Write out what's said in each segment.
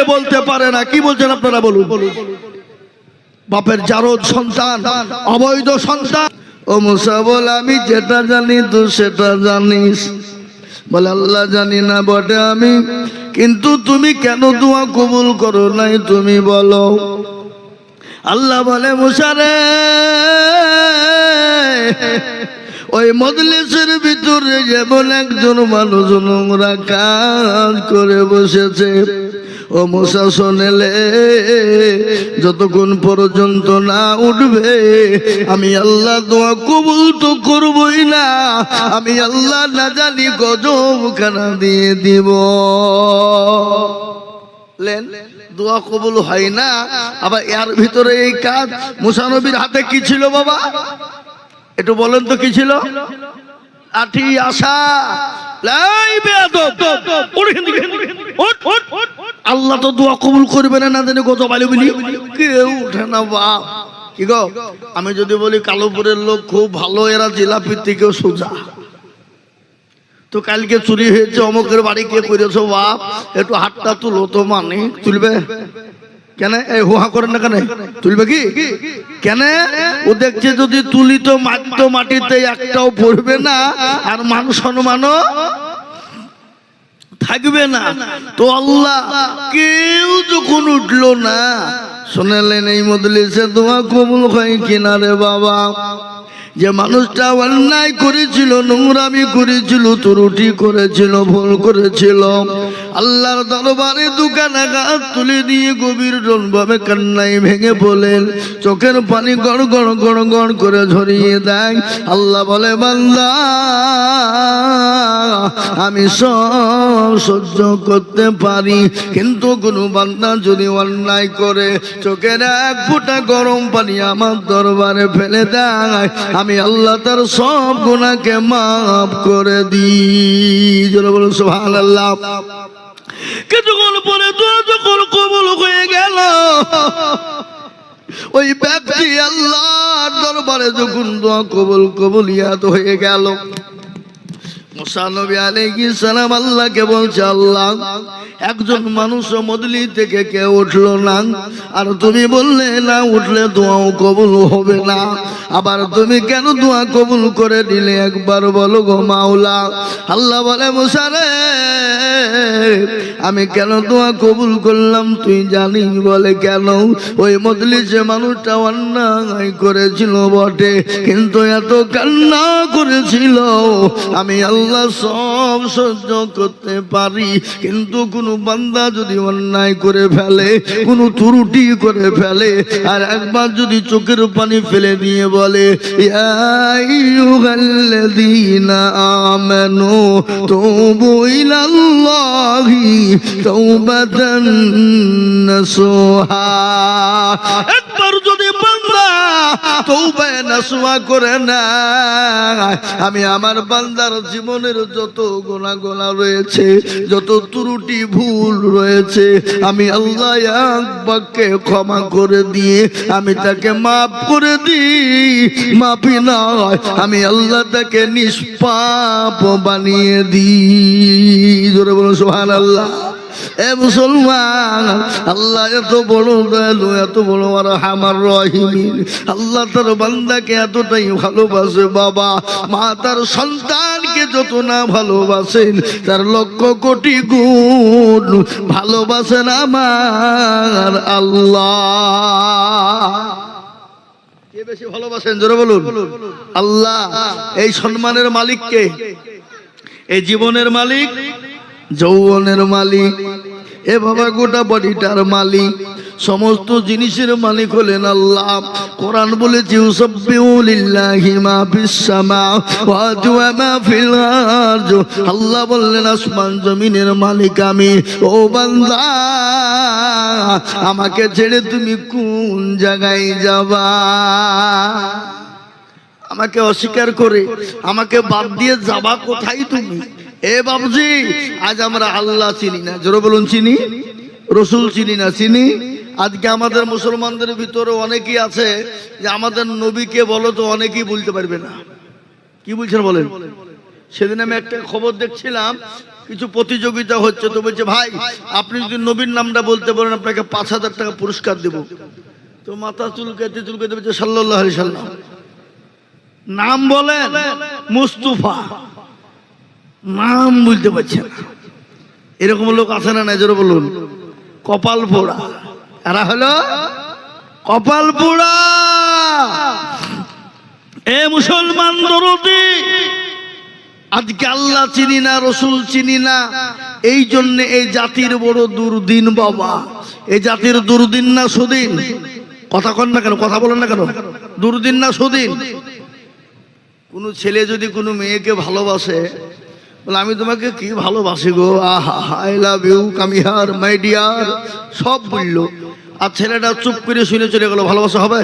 দিয়ে বলতে পারে না। কি বলছেন আপনারা বলুন? বাপের জারদ সন্তান, অবৈধ সন্তান। ও মুসা বল, আমি যেটা জানি তুই সেটা জানিস। বলে, আল্লাহ জানি না বটে আমি। কিন্তু তুমি কেন দোয়া কবুল করো নাই তুমি বলো। আল্লাহ বলে মুসারে ওই মজলিসের ভিতরে যেমন একজন মানুষ নোংরা কাজ করে বসেছে ও মশা শোনেলে, যতক্ষণ পর্যন্ত না উঠবে, আমি আল্লাহ দোয়া কবুল তো করবই না, আমি আল্লাহ না জানি গজব খানা দিয়ে দিব লেন, দোয়া কবুল হয় না, আবার এর ভিতরে এই কাজ মুসানবীর হাতে কি ছিল বাবা একটু বলেন তো কি ছিল আঠি, আশা, লাই। আল্লাহ তো দোয়া কবুল করবে না না কত বালি বলি। কেউ উঠে না, বাপ। কি গো? আমি যদি বলি কালোপুরের লোক খুব ভালো, এরা জিলাপির থেকেও সোজা। তো কালকে চুরি হয়েছে, অমুকের বাড়ি কে করেছ, বাপ? একটু হাতটা তুলো তো মানে। তুলবে? কেন? এই হুহা করেন না কেন? তুলবে কি? কেন? ও দেখছে যদি তুলি তো, মাটি তো মাটিতে একটাও পড়বে না, আর মান সম্মানও থাকবে না। তো আল্লাহ কেউ যখন উঠল না। শোনালেন এই মদলিসে তোমার কবুল হয় কিনা রে বাবা? যে মানুষটা অন্যায় করেছিল, নোংরামি করেছিল, ত্রুটি করেছিল, ভুল করেছিল, আল্লাহর দরবারে দোকান আঘাত তুলে দিয়ে গভীর ভাবে কান্নাই ভেঙে বলেন চোখের পানি গড় গড় গড় গড় করে ঝরিয়ে দেয়। আল্লাহ বলে, বান্দা, আমি সব সহ্য করতে পারি, কিন্তু কোনো বান্দা যদি অন্যায় করে, চোখের এক ফোঁটা গরম পানি আমার দরবারে ফেলে দেয়। আমি আল্লাহ তার সব গুণাকে মাফ করে দিই। জোরে সোহান আল্লাহ কিছুক্ষণ পরে তো যখন কবল হয়ে গেল, ওই ব্যক্তি আল্লাহর দরবারে যখন দোয়া কবুল কবুলিয়াত হয়ে গেল। একজন মানুষ মদলি থেকে কেউ উঠল না? আর তুমি বললে, না, উঠলে দোয়াও কবুল হবে না। আবার তুমি কেন দোয়া কবুল করে দিলে? একবার বলো গো মাওলা। আল্লাহ বলে মুসারে আমি কেন দোয়া কবুল করলাম? তুই জানিস বলে কেন? ওই মদলি মজলিসে মানুষটা অন্যায় করেছিল বটে, কিন্তু এত কান্না করেছিল। আমি আল্লাহ সব সহ্য করতে পারি। কিন্তু কোনো বান্দা যদি অন্যায় করে ফেলে, কোনো ত্রুটি করে ফেলে, আর একবার যদি চোখের পানি ফেলে দিয়ে বলে আমানু বান্দা তৌবা করে না। আমি আমার বান্দার জীবনের যত গোনা গোনা রয়েছে, যত ত্রুটি ভুল রয়েছে, আমি আল্লাহ একবারকে ক্ষমা করে দিয়ে আমি তাকে মাফ করে দিই। মাফি নয়, আমি আল্লাহ তাকে নিষ্পাপ বানিয়ে দিই। জোরে বলো সোহান আল্লাহ এ মুসলমান, আল্লাহ এত বড় দয়ালু, এত বড় আর আমার রহিমিন। আল্লাহ তার বান্দাকে এতটাই ভালোবাসে, বাবা। মা তার সন্তানকে যত না ভালোবাসেন, তার লক্ষ কোটি গুণ ভালোবাসেন আমার আল্লাহ। কে বেশি ভালোবাসেন? জোরে বলুন। আল্লাহ, এই সম্মানের মালিককে, এই জীবনের মালিক যৌবনের মালিক। এ বাবা গোটা বডিটার মালিক। সমস্ত জিনিসের মালিক হলেন আল্লাহ। কোরআন বলেছে আল্লাহ বললেন, আসমান জমিনের মালিক আমি। ও বান্দা, আমাকে ছেড়ে তুমি কোন জায়গায় যাবা? আমাকে অস্বীকার করে, আমাকে বাদ দিয়ে যাবা কোথায় তুমি? এ বাবজি, আজ আমরা আল্লাহ চিনি না। জোরে বলুন, চিনি? রসুল চিনি না, চিনি? আজকে আমাদের মুসলমানদের ভিতরে অনেকেই আছে যে আমাদের নবীকে বলো তো অনেকেই বলতে পারবে না। কি বলছেন বলেন? সেদিন আমি একটা খবর দেখছিলাম, কিছু প্রতিযোগিতা হচ্ছে, তো বলছে, ভাই, আপনি যদি নবীর নামটা বলতে পারেন আপনাকে পাঁচ হাজার টাকা পুরস্কার দেব। তো মাথা চুলকাতে চুলকাতে বলছে সাল্লাহ সাল্লাম নাম বলেন মুস্তুফা। নাম বুঝতে পারছে না। এরকম লোক আছে না নজর বলুন। কপাল পোড়া। এরা হলো কপাল পোড়া। এ মুসলমান আজকে আল্লাহ চিনি না, রসুল চিনি না। এই জন্য এই জাতির বড় দুর্দিন বাবা। এই জাতির দুর্দিন না সুদিন। কথা কন না কেন? কথা বলেন না কেন? দুর্দিন না সুদিন। কোনো ছেলে যদি কোনো মেয়েকে ভালোবাসে বলে, আমি তোমাকে কি ভালোবাসি গো? I love you come here my dear সব বলল। আর ছেলেটা চুপ করে শুনে চলে গেল, ভালোবাসা হবে?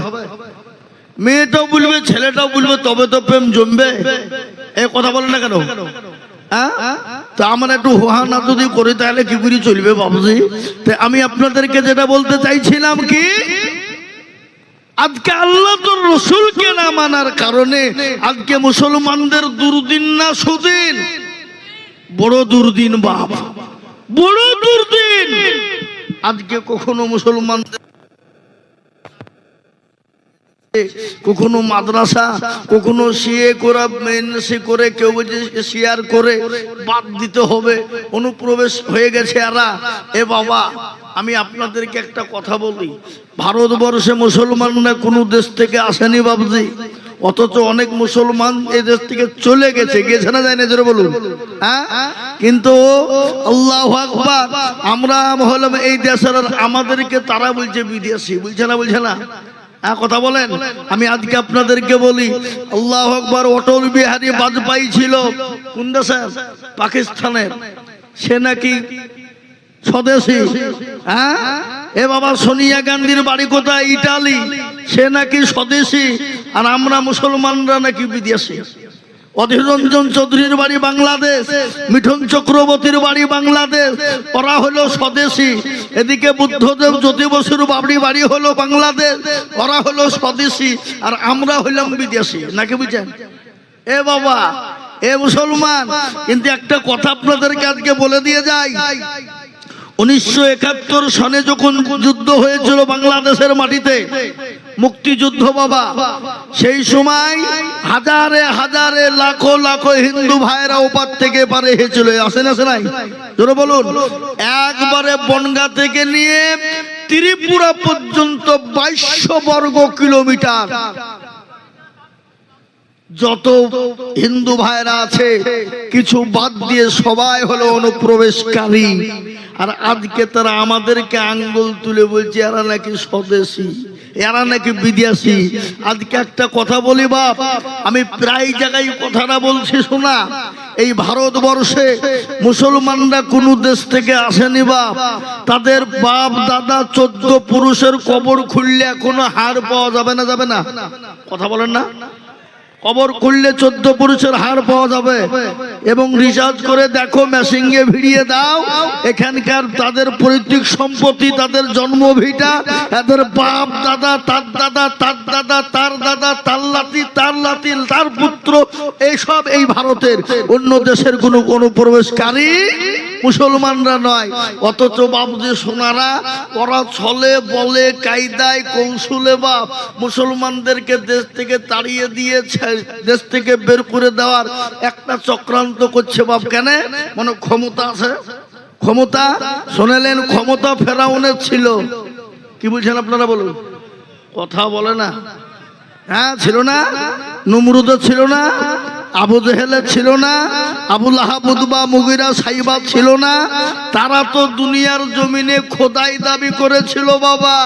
মেয়েটাও বলবে, ছেলেটাও বলবে, তবে তো প্রেম জমবে। এ কথা বলে না কেন? হ্যাঁ? তা আমরা একটু হোহানা যদি করি, তাহলে কি করে চলবে বাবুজি? তা আমি আপনাদেরকে যেটা বলতে চাইছিলাম কি? আজকে আল্লাহ তো রসুলকে না মানার কারণে, আজকে মুসলমানদের দুর্দিন না সুদিন বড় দুর্দিন বাপ। বড় দুর্দিন। আজকে কখনো মুসলমানদের কখনো মাদ্রাসা কখনো সিএ করা সে করে কেউ শেয়ার করে বাদ দিতে হবে। অনুপ্রবেশ হয়ে গেছে এরা। এ বাবা আমি আপনাদেরকে একটা কথা বলি। ভারতবর্ষে মুসলমানরা কোনো দেশ থেকে আসেনি বাবজি অথচ অনেক মুসলমান এই দেশ থেকে চলে গেছে। গেছে না যায় না বলুন। হ্যাঁ? কিন্তু আল্লাহ আমরা হলাম এই দেশের আমাদেরকে তারা বলছে বিদেশি। বলছে না বলছে না? হ্যাঁ কথা বলেন। আমি আজকে আপনাদেরকে বলি, আল্লাহ আকবর অটল বিহারী বাজপেয়ী ছিল। কোন দেশের? পাকিস্তানের। সে নাকি স্বদেশী। হ্যাঁ? এ বাবা, সোনিয়া গান্ধীর বাড়ি কোথায়? ইটালি। সে নাকি স্বদেশী। আর আমরা মুসলমানরা নাকি বিদেশি। অধীর রঞ্জন চৌধুরীর বাড়ি বাংলাদেশ, মিঠুন চক্রবর্তীর বাড়ি বাংলাদেশ, ওরা হলো স্বদেশী। এদিকে বুদ্ধদেব জ্যোতি বসুর বাবরি বাড়ি হলো বাংলাদেশ, ওরা হলো স্বদেশী, আর আমরা হইলাম বিদেশি। নাকি বুঝছেন? এ বাবা, এ মুসলমান, কিন্তু একটা কথা আপনাদেরকে আজকে বলে দিয়ে যাই। উনিশশো একাত্তর সনে যখন যুদ্ধ হয়েছিল বাংলাদেশের মাটিতে মুক্তিযুদ্ধ বাবা। সেই সময় হাজারে হাজারে লাখো লাখো হিন্দু ভাইরা ওপার থেকে পারে হয়েছিল আসেন আসে নাই? জোরে বলুন। একবারে বনগা থেকে নিয়ে ত্রিপুরা পর্যন্ত বাইশশো বর্গ কিলোমিটার। যত হিন্দু ভাইরা আছে, কিছু বাদ দিয়ে সবাই হলো অনুপ্রবেশকারী। আর আজকে তারা আমাদেরকে আঙ্গুল তুলে বলছে, এরা নাকি স্বদেশী। এরা নাকি বিদেশি? আজকে একটা কথা বলি বাপ, আমি প্রায় জায়গায় কথাটা বলছি, শোনা। এই ভারতবর্ষে মুসলমানরা কোনো দেশ থেকে আসেনি বাপ। তাদের বাপ, দাদা, চোদ্দ পুরুষের কবর খুললে কোনো হার পাওয়া যাবে না যাবে না। কথা বলেন না। কবর খুললে চোদ্দ পুরুষের হার পাওয়া যাবে। এবং রিচার্জ করে দেখো মেশিংয়ে ভিড়িয়ে দাও। এখানকার তাদের পৈতৃক সম্পত্তি, তাদের জন্মভিটা তাদের বাপ দাদা, তার দাদা তার দাদা তার দাদা, তার লাতি তার লাতি, তার পুত্র, এইসব এই ভারতের। অন্য দেশের কোনো কোনো প্রবেশকারী মুসলমানরা নয়, অথচ বাবুজি সোনারা ওরা ছলে, বলে, কায়দায় কৌশলে বাপ, মুসলমানদেরকে দেশ থেকে তাড়িয়ে দিয়েছে, দেশ থেকে বের করে দেওয়ার একটা চক্রান্ত করছে বাপ। কেন? মানে ক্ষমতা আছে? ক্ষমতা? শোনালেন, ক্ষমতা ফেরাউনের ছিল। কি বলছেন আপনারা বলুন? কথা বলে না। হ্যাঁ ছিল না? নমরুদের ছিল না? আবু জেহেলের ছিল না আবুল আহাবুদবা মুগিরা সাইবা ছিল না। তারা তো দুনিয়ার জমিনে খোদাই দাবি করেছিল বাবা।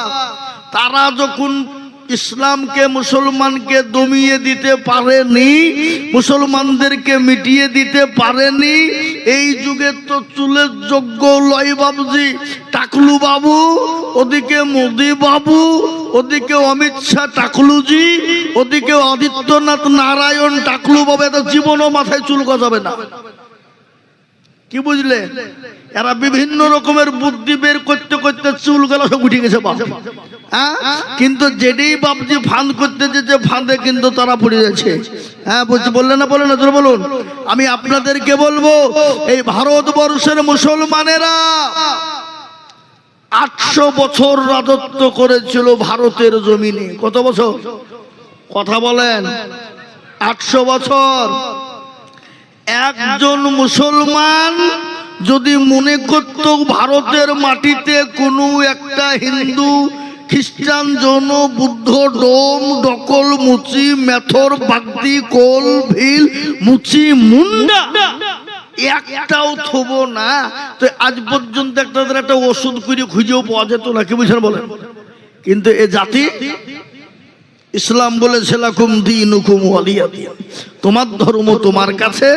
তারা যখন ইসলামকে, মুসলমানকে দমিয়ে দিতে পারেনি, মুসলমানদেরকে মিটিয়ে দিতে পারেনি, এই যুগে তো চুলের যোগ্য লয় বাবুজি টাকলু বাবু, ওদিকে মোদি বাবু ওদিকে অমিত শাহ টাকলুজি, ওদিকে আদিত্যনাথ নারায়ণ টাকলু বাবু এত জীবনও মাথায় চুল গজাবে না। কি বুঝলে? এরা বিভিন্ন রকমের বুদ্ধি বের করতে করতে চুল গলা, সব উঠে গেছে হ্যাঁ? কিন্তু যেটাই বাপজি ফাঁদ করতে যেতে ফাঁদে কিন্তু তারা পড়ে যাচ্ছে হ্যাঁ বলছি বললেন না বললেন না বলুন। আমি আপনাদেরকে বলব, এই ভারতবর্ষের মুসলমানেরা আটশো বছর রাজত্ব করেছিল ভারতের জমিনে। কত বছর? কথা বলেন। আটশো বছর। একজন মুসলমান যদি মনে করত ভারতের মাটিতে কোনো একটা হিন্দু, খ্রিস্টান, জন, বুদ্ধ, ডোম, ডকল, মুচি, মেথর, বাগদি, কোল, ভিল, মুচি, মুন্ডা একটাও থব না। তো আজ পর্যন্ত একটা একটা ওষুধ করে খুঁজেও পাওয়া যেত না, কি বুঝলেন বলেন? কিন্তু এ জাতি ইসলাম বলেছে লাকুম দিন হুকুম তোমার ধর্ম তোমার কাছে,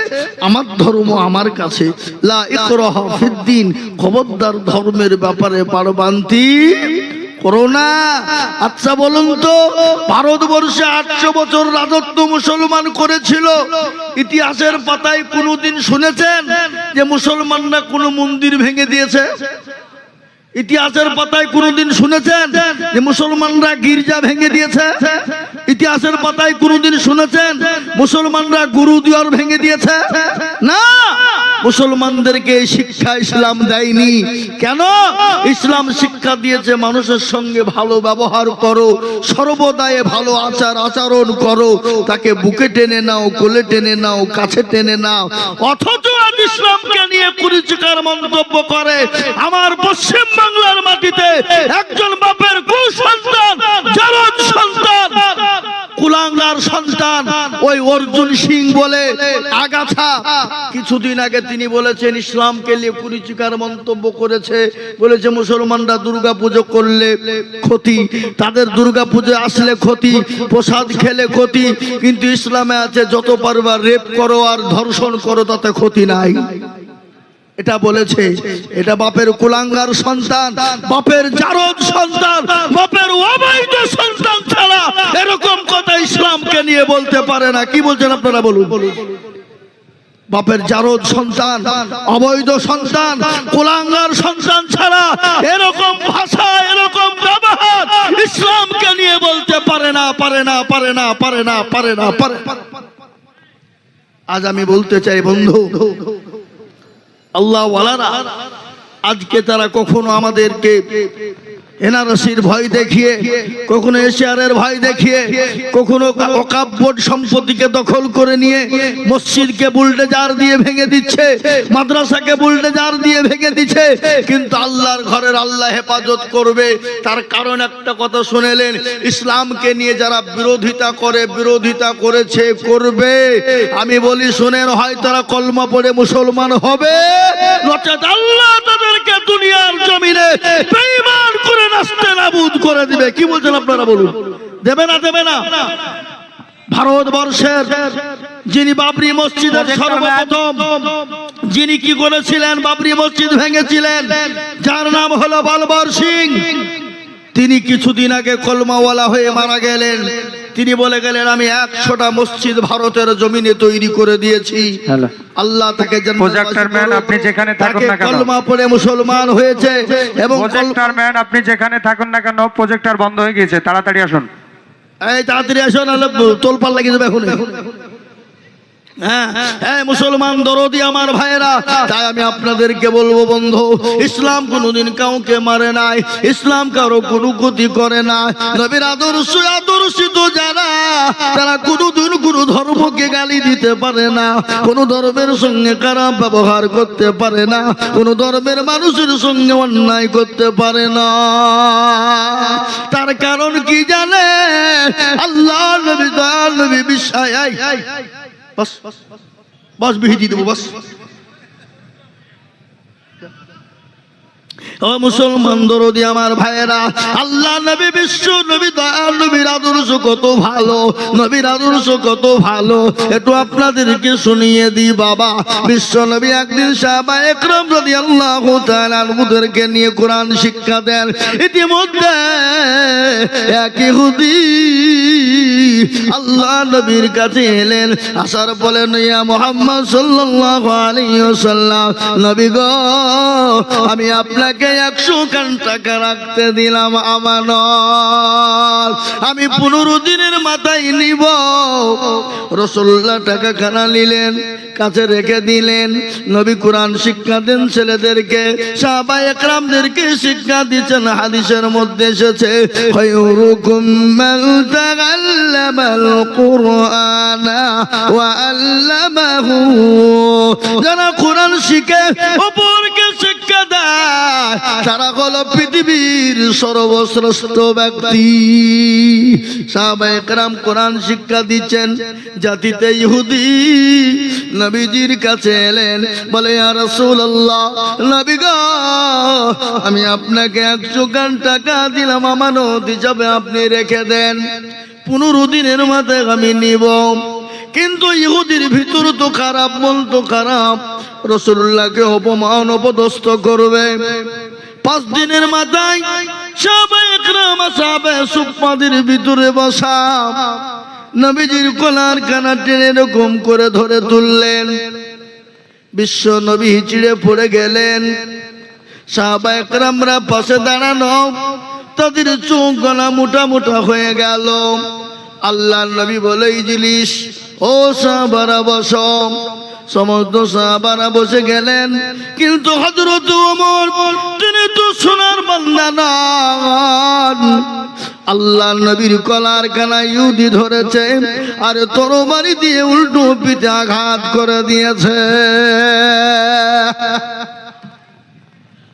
আমার ধর্ম আমার কাছে। লা ইকরাহা ফিদ্দিন খবরদার ধর্মের ব্যাপারে পারবান্তি করো না। আচ্ছা বলুন তো, ভারতবর্ষে আটশো বছর রাজত্ব মুসলমান করেছিল। ইতিহাসের পাতায় কোনোদিন শুনেছেন যে মুসলমানরা কোনো মন্দির ভেঙে দিয়েছে? ইতিহাসের পাতায় কোনোদিন শুনেছেন যে মুসলমানরা গির্জা ভেঙে দিয়েছে? ইতিহাসের পাতায় কোনোদিন শুনেছেন মুসলমানরা গুরুদুয়ার ভেঙে দিয়েছে? না! মুসলমানদেরকে শিক্ষা ইসলাম দেয়নি। কেন? ইসলাম শিক্ষা দিয়েছে মানুষের সঙ্গে ভালো ব্যবহার করো সর্বদায় ভালো আচার আচরণ করো, তাকে বুকে টেনে নাও, কোলে টেনে নাও, কাছে টেনে নাও। অথচ ইসলামকে নিয়ে কুরুচিকার মন্তব্য করে, আমার পশ্চিম বাংলার মাটিতে একজন বাপের কুসন্তান জারদ সন্তান। কুলাঙ্গার সন্তান, ওই অর্জুন সিং বলে আগাছা কিছুদিন আগে তিনি বলেছেন, ইসলামকে নিয়ে কুরুচিকার মন্তব্য করেছে। বলেছে, মুসলমানরা দুর্গা পুজো করলে ক্ষতি, তাদের দুর্গা পুজো আসলে ক্ষতি, প্রসাদ খেলে ক্ষতি, কিন্তু ইসলামে আছে, যত পারবার রেপ করো আর ধর্ষণ করো, তাতে ক্ষতি নাই। এটা বলেছে, এটা বাপের কুলাঙ্গার সন্তান, বাপের জারদ সন্তান, বাপের অবৈধ সন্তান ছাড়া এরকম কথা ইসলামকে নিয়ে বলতে পারে না। কি বলছেন আপনারা বলুন? বাপের জারদ সন্তান, অবৈধ সন্তান, কুলাঙ্গার সন্তান ছাড়া এরকম ভাষা, এরকম ব্যবহার ইসলামকে নিয়ে বলতে পারে না পারে না পারে না পারে না পারে না, পারে আজ আমি বলতে চাই, বন্ধু আল্লাহ ওয়ালারা আজকে তারা কখনো আমাদেরকে এনআরসির ভয় দেখিয়ে, কখনো এশিয়ারের ভয় দেখিয়ে, কখনো অকাপ বোর্ড সম্পত্তিকে দখল করে নিয়ে মসজিদকে বুলডেজার দিয়ে ভেঙে দিচ্ছে, মাদ্রাসাকে বুলডেজার দিয়ে ভেঙে দিচ্ছে, কিন্তু আল্লাহর ঘরের আল্লাহ হেফাজত করবে। তার কারণ একটা কথা শুনেলেন, ইসলামকে নিয়ে যারা বিরোধিতা করে, বিরোধিতা করেছে, করবে। আমি বলি, শুনেন, হয় তারা কলমা পড়ে মুসলমান হবে, নচেত আল্লাহ তাদেরকে দুনিয়ার জমিনে বেঈমান করে নাস্তে নাবুদ করে দিবে। কি বলছেন আপনারা বলুন? দেবে না দেবে না। ভারতবর্ষের যিনি বাবরি মসজিদের সর্বপ্রথম যিনি কি করেছিলেন? বাবরি মসজিদ ভেঙেছিলেন। যার নাম হলো বলবর সিং। তিনি কিছুদিন আগে কলমাওয়ালা হয়ে মারা গেলেন। তিনি বলে গেলেন আমি একশোটা মসজিদ ভারতের জমিনে তৈরি করে দিয়েছি। আল্লাহ তাকে আপনি যেখানে থাকুন না কেন। কলমা পড়ে মুসলমান হয়েছে এবং প্রজেক্টর ম্যান আপনি যেখানে থাকুন না কেন প্রজেক্টার বন্ধ হয়ে গিয়েছে। তাড়াতাড়ি আসুন। এই তাড়াতাড়ি আসুন নাহলে তোলপাল লাগিয়ে দেবে এখন হ্যাঁ হ্যাঁ। মুসলমান দরদি আমার ভাইয়েরা, তাই আমি আপনাদেরকে বলব বন্ধু, ইসলাম কোনোদিন কাউকে মারে নাই, ইসলাম কারও কোনো ক্ষতি করে না নবীর আদর্শ, আদর্শিত যারা, তারা কোনোদিন কোনো ধর্মকে গালি দিতে পারে না, কোন ধর্মের সঙ্গে খারাপ ব্যবহার করতে পারে না, কোন ধর্মের মানুষের সঙ্গে অন্যায় করতে পারে না। তার কারণ কি জানে? আল্লাহ নবী দয়াল নবী বিশ্বাস বস বস, বিহি দিয়ে দেবো, বস। ও মুসলমান দরদি আমার ভাইয়েরা, আল্লাহ নবী বিশ্ব, নবী দয়াল, নবীর আদর্শ কত ভালো, নবীর আদর্শ কত ভালো। একটু আপনাদেরকে শুনিয়ে দিই বাবা, বিশ্ব নবী একদিন সাহাবা একরম যদি আল্লাহ তাআলাকে নিয়ে কোরআন শিক্ষা দেন। ইতিমধ্যে এক ইহুদি আল্লাহ নবীর কাছে এলেন, আসার বলেন ইয়া মোহাম্মদ সাল্লাল্লাহু আলাইহি ওয়াসাল্লাম, নবী গো, আমি আপনাকে একশো কান টাকা রাখতে দিলাম আমানত। আমি পনেরো দিনের মাথায় নিব। রসুল্লাহ টাকা খানা নিলেন। কাছে রেখে দিলেন। নবী কোরআন শিক্ষা দেন ছেলেদেরকে। সাহাবা একরামদেরকে শিক্ষা দিচ্ছেন, হাদিসের মধ্যে এসেছে যারা কোরআন শিখে দেয় তারা হলো পৃথিবীর সর্বশ্রেষ্ঠ ব্যক্তি। সাহাবা একরাম কোরআন শিক্ষা দিচ্ছেন, জাতিতে ইহুদি নবীজির কাছে এলেন, বলে রাসূলুল্লাহ, নবী আমি আপনাকে একশো গান টাকা দিলাম, আমানত হিসাবে আপনি রেখে দেন। পনেরো দিনের মাথায় আমি নিব। কিন্তু ইহুদির ভিতর তো খারাপ, মন তো খারাপ। রসুল্লাহকে অপমান, অপদস্থ করবে। পাঁচ দিনের মাথায় সবাই সাবে সুপাদির ভিতরে বসা নবীজির কলার কানা টেনে এরকম করে ধরে তুললেন। বিশ্ব নবী চিড়ে পড়ে গেলেন। সাহাবা একরামরা পাশে দাঁড়ানো, তাদের চোখ গলা মোটা মোটা হয়ে গেল। আল্লাহ নবী বলে, ইজলিস, ও সাহাবারা, বস। সমস্ত সাহাবারা বসে গেলেন। কিন্তু হজরত ওমর, তিনি তো সোনার বান্দা নন। আল্লাহ নবীর কলার কানা ইউদি ধরেছে আর তরবারি দিয়ে উল্টো পিঠে আঘাত করে দিয়েছে।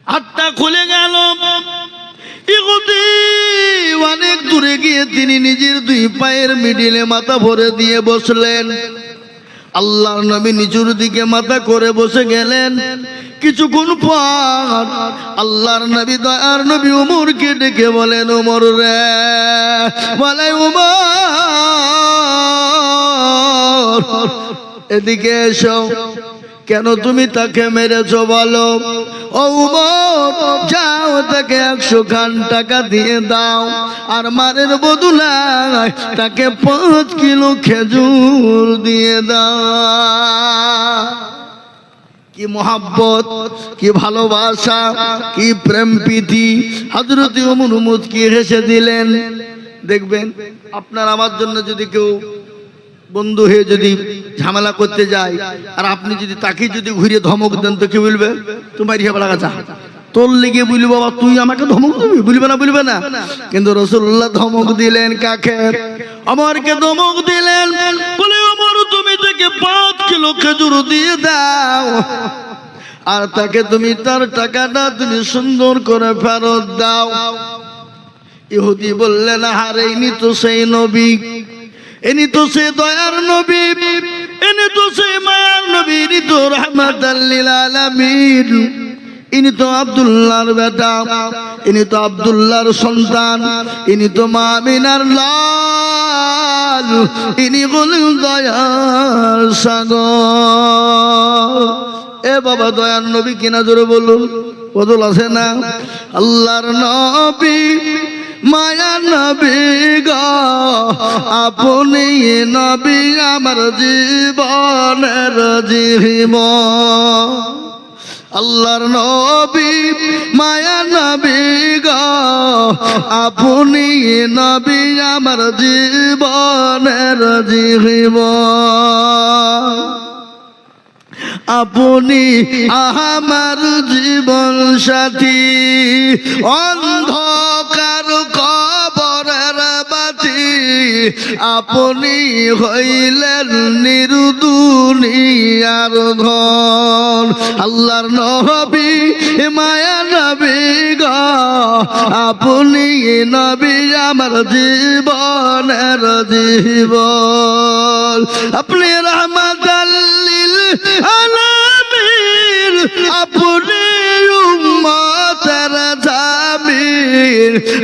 হাতটা খুলে গেল। অনেক দূরে গিয়ে তিনি নিজের দুই পায়ের মিডিলে মাথা ভরে দিয়ে বসলেন। আল্লাহর নবী নিচুর দিকে মাথা করে বসে গেলেন। কিছুক্ষণ পর আল্লাহর নবী দয়ার নবী উমরকে ডেকে বলেন, উমর রে বলে উমর, এদিকে এসো। কেন তুমি তাকে মেরেছ বলো? যাও তাকে একশো খান টাকা দিয়ে দাও। আর মারের বদলায় তাকে পাঁচ কিলো খেজুর দিয়ে দাও। কি মোহাব্বত, কি ভালোবাসা, কি প্রেম প্রীতি। হজরত মুহম্মদ কি হেসে দিলেন? দেখবেন, আপনার আমার জন্য যদি কেউ বন্ধু হয়ে যদি ঝামেলা করতে যায় আর আপনি যদি তাকে যদি ঘুরে ধমক দেন, তো কি বলবে? তোমার ইয়ে বলা তোর লেগে বলি বাবা, তুই আমাকে ধমক দিবি? বলবে না বলবে না। কিন্তু রসুল্লাহ ধমক দিলেন কাকে? আমারকে ধমক দিলেন। বলে আমার তুমি থেকে পাঁচ কিলো খেজুর দিয়ে দাও। আর তাকে তুমি তার টাকাটা তুমি সুন্দর করে ফেরত দাও। ইহুদি বললেন হারে ইনি তো সেই নবী। ইনি তো সে দয়ার নবী ইনি তো সে মায়ার নবী ইনি তো রহমাতাল্লিল আলামিন। ইনি তো আব্দুল্লাহর বেটা ইনি তো আব্দুল্লাহর সন্তান ইনি তো মামিনার লাল ইনি বলেন দয়ার সাগর। এ বাবা, দয়ার নবী কিনা জোরে বলুন, বদল আছে না? আল্লাহর নবী মায়া নবী গো, আপনি নবী আমার জীবনের জীব আল্লাহর নবী, মায়া নবী গো, আপনি নবী আমার জীবনের জীব আপনি আমার জীবন সাথী আপনি হইলেন নিরুদুনিয়ার ধন। আল্লাহর নবী, মায়া নবী গ, আপনি নবী আমার জীবনের জীবন। আপনি রহমত আলামিন, আপনি উম্মতের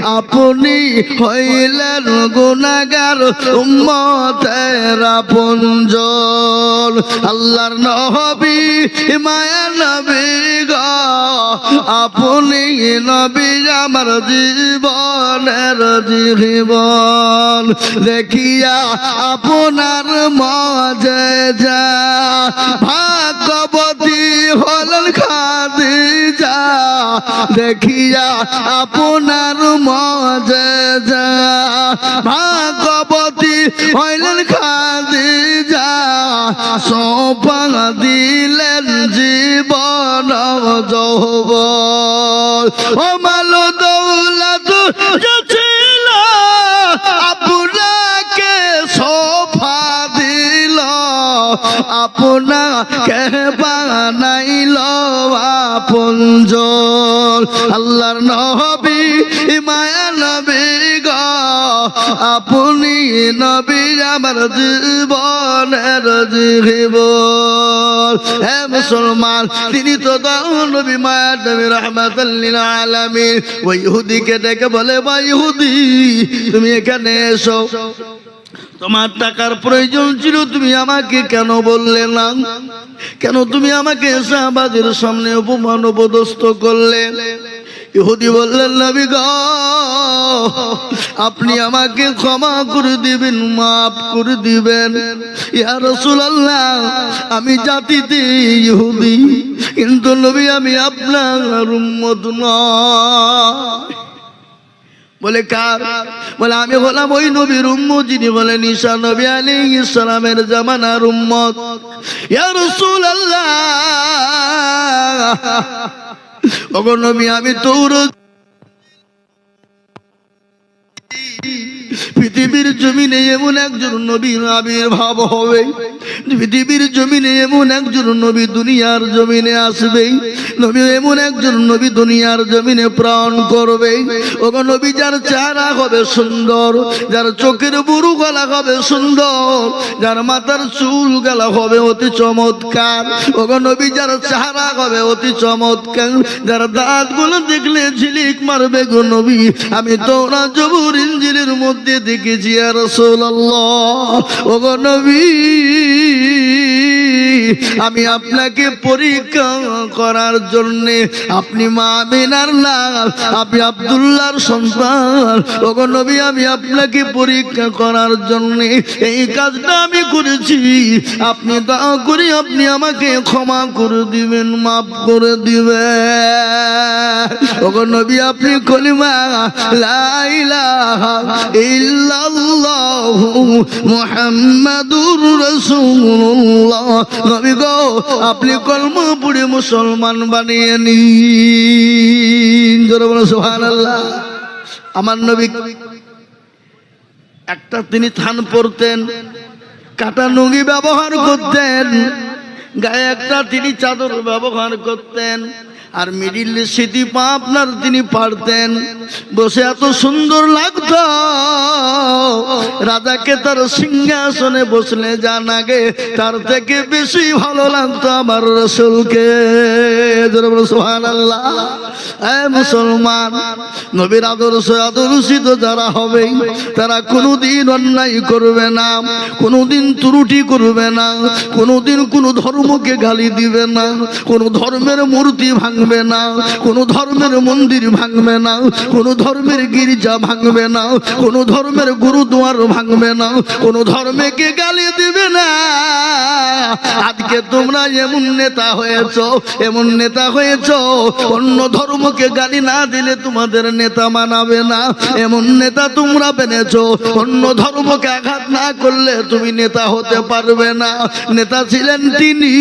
আপনি হইলেন গুনাগার উম্মতের আপনজন। আল্লাহর নবী মায়া নবী গ। আপনি নবী আমার জীবনের জীবন। দেখিয়া আপনার মজে যা। ভাগবতী খাদিজা দেখিয়া আপনার মজে যা ভাগবতী হইলেন খাদিজা সোপা দিলেন জীবন যৌব ও মালো দৌলত ছিল আপনাকে সোফা দিল, আপনাকে বানাইল আপনজ আল্লাহর নবী, মায়া নবী গ। আপনি নবী আমার জীবনের জীবন হে মুসলমান, তিনি তো নবী মায়া নবী রহমাতাল্লিল আলামিন। ওই ইহুদিকে ডেকে বলে বা ইহুদি, তুমি এখানে এসো। তোমার টাকার প্রয়োজন ছিল, তুমি আমাকে কেন বললে না? কেন তুমি আমাকে শাহবাদের সামনে অপমান অপদস্থ করলে? ইহুদি বললেন, নবী গ, আপনি আমাকে ক্ষমা করে দিবেন, মাফ করে দিবেন। ইয়া রাসূলুল্লাহ, আমি জাতিতে ইহুদি, কিন্তু নবী, আমি আপনার উম্মত নয়। বলে কার? বলে, আমি হলাম ওই নবীর উম্মত যিনি বলে নিশা নবী আলী ইসলামের জামানার উম্মত। ইয়া রাসূলুল্লাহ! ওগো নবী, আমি তোর পৃথিবীর জমিনে এমন একজন নবীর আবির্ভাব হবে। পৃথিবীর জমিনে এমন একজন নবী দুনিয়ার জমিনে আসবে। নবী এমন একজন নবী দুনিয়ার জমিনে প্রাণ করবে। ওগো নবী, যার চেহারা হবে সুন্দর, যার চোখের বুড়ু গলা হবে সুন্দর, যার মাথার চুল গলা হবে অতি চমৎকার। ওগো নবী, যার চেহারা হবে অতি চমৎকার, যার দাঁতগুলো দেখলে ঝিলিক মারবে গো নবী। আমি তোরা জবুর ইঞ্জিনের মধ্যে দেখেছি আর সোল্লাহ ওগো নবী। আমি আপনাকে পরীক্ষা করার জন্য, আপনি মা আমিনার নাম আপনি আব্দুল্লাহর সন্তান। ওগো নবী, আমি আপনাকে পরীক্ষা করার জন্য এই কাজটা আমি করেছি। আপনি দয়া করে আপনি আমাকে ক্ষমা করে দিবেন, মাফ করে দিবেন। ওগো নবী, আপনি কলিমা, লা ইলাহা ইল্লাল্লাহু মুহাম্মাদুর রাসূলুল্লাহ। নবী গো, আপনি কলম পড়ে মুসলমান বানিয়ে নিন। জোরে বলো আমার নবী, একটা তিনি থান পরতেন, কাটা নুঙ্গি ব্যবহার করতেন, গায়ে একটা তিনি চাদর ব্যবহার করতেন। আর মিডিল স্মৃতি পা আপনার তিনি পারতেন। বসে এত সুন্দর লাগতো। রাজাকে তার সিংহাসনে বসলে যা নাগে তার থেকে বেশি ভালো লাগতো আমার রসুলকে। মুসলমান, নবীর আদর্শ, আদর্শিত যারা হবে, তারা কোনোদিন অন্যায় করবে না, কোনোদিন ত্রুটি করবে না, কোনোদিন কোনো ধর্মকে গালি দিবে না, কোনো ধর্মের মূর্তি ভাঙবে না। কোনো ধর্মের মন্দির ভাঙবে না। কোনো ধর্মের গির্জা ভাঙবে না। কোনো ধর্মের গুরুদুয়ার ভাঙবে না। কোনো ধর্মেকে গালি দিবে না। আজকে তোমরা এমন নেতা হয়েছ, এমন নেতা হয়েছ, অন্য ধর্মকে গালি না দিলে তোমাদের নেতা মানাবে না। এমন নেতা তোমরা পেনেছ অন্য ধর্মকে আঘাত না করলে তুমি নেতা হতে পারবে না। নেতা ছিলেন তিনি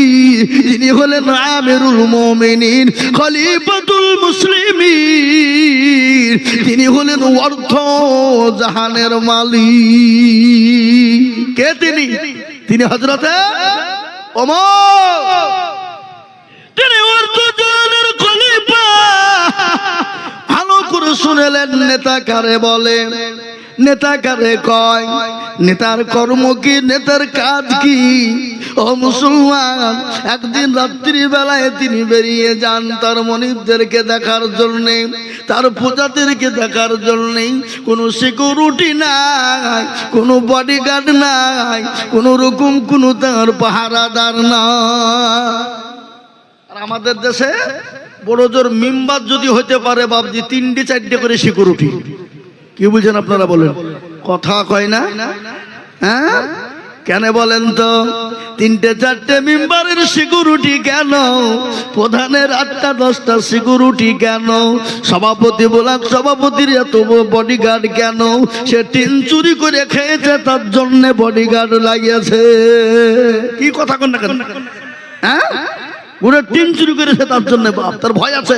যিনি হলেন আমিরুল মুমিনিন। খলিফাতুল মুসলিমিন। তিনি হলেন অর্থ জাহানের মালিক। কে তিনি? তিনি হজরতে ওমর। তিনি অর্থ জাহানের খলিফা। ভালো করে শুনেলেন নেতা কারে বলে নেতা কারে কয়, নেতার কর্ম কি, নেতার কাজ কি? ও মুসলমান, একদিন রাত্রি বেলায় তিনি বেরিয়ে যান তার মনিবদেরকে দেখার জন্য, তার পূজাদেরকে দেখার জন্য। কোনো সিকিউরিটি নাই, কোনো বডিগার্ড নাই, কোনো রকম কোনো তার পাহারাদার না আর আমাদের দেশে বড় জোর মিম্বার যদি হতে পারে বাবজি তিনটে চারটে করে সিকিউরিটি কি বুঝছেন আপনারা বলেন? কথা কয় না? হ্যাঁ? কেন বলেন তো? তিনটে চারটে মেম্বারের সিকিউরিটি কেন? প্রধানের আটটা দশটা সিকিউরিটি কেন? সভাপতি বলাক সভাপতির এত বডিগার্ড কেন? সে টিন চুরি করে খেয়েছে তার জন্য বডিগার্ড লাগিয়েছে। কি কথা কন না কেন? হ্যাঁ? পুরো টিন চুরি করেছে তার জন্য বাপ তার ভয় আছে।